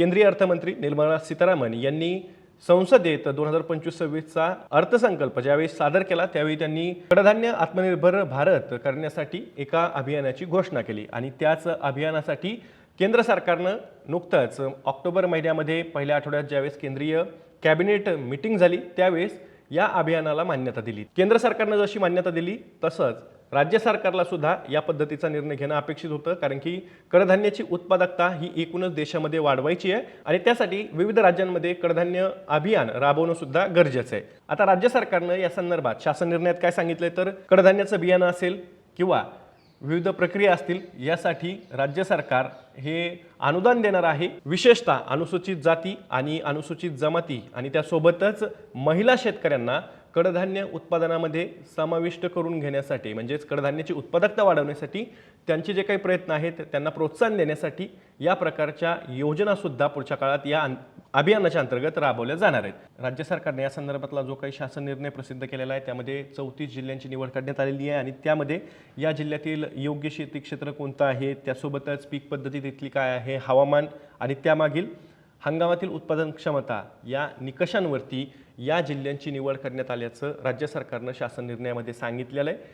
केंद्रीय अर्थमंत्री निर्मला सीतारामन यांनी संसदेत दोन हजार पंचवीस सव्वीसचा अर्थसंकल्प ज्यावेळी सादर केला त्यावेळी त्यांनी कडधान्य आत्मनिर्भर भारत करण्यासाठी एका अभियानाची घोषणा केली. आणि त्याच अभियानासाठी केंद्र सरकारनं नुकतंच ऑक्टोबर महिन्यामध्ये पहिल्या आठवड्यात ज्यावेळेस केंद्रीय कॅबिनेट मिटिंग झाली त्यावेळेस या अभियानाला मान्यता दिली. केंद्र सरकारनं जशी मान्यता दिली तसंच राज्य सरकारला सुद्धा या पद्धतीचा निर्णय घेणं अपेक्षित होतं कारण की कडधान्याची उत्पादकता ही एकूणच देशामध्ये वाढवायची आहे आणि त्यासाठी विविध राज्यांमध्ये कडधान्य अभियान राबवणं सुद्धा गरजेचं आहे. आता राज्य सरकारनं या संदर्भात शासन निर्णयात काय सांगितलंय? तर कडधान्याचं बियाणं असेल किंवा विविध प्रक्रिया असतील यासाठी राज्य सरकार हे अनुदान देणार आहे. विशेषतः अनुसूचित जाती आणि अनुसूचित जमाती आणि त्यासोबतच महिला शेतकऱ्यांना कडधान्य उत्पादनामध्ये समाविष्ट करून घेण्यासाठी म्हणजेच कडधान्याची उत्पादकता वाढवण्यासाठी त्यांचे जे काही प्रयत्न आहेत त्यांना प्रोत्साहन देण्यासाठी या प्रकारच्या योजनासुद्धा पुढच्या काळात या अभियानाच्या अंतर्गत राबवल्या जाणार आहेत. राज्य सरकारने या संदर्भातला जो काही शासन निर्णय प्रसिद्ध केलेला आहे त्यामध्ये चौतीस जिल्ह्यांची निवड करण्यात आलेली आहे आणि त्यामध्ये या जिल्ह्यातील योग्य शेती क्षेत्र कोणतं आहे त्यासोबतच पीक पद्धती तिथली काय आहे हवामान आणि त्यामागील हंगामातील उत्पादन क्षमता या निकषांवरती या जिल्ह्यांची निवड करण्यात आल्याचं राज्य सरकारनं शासन निर्णयामध्ये सांगितलेलं आहे.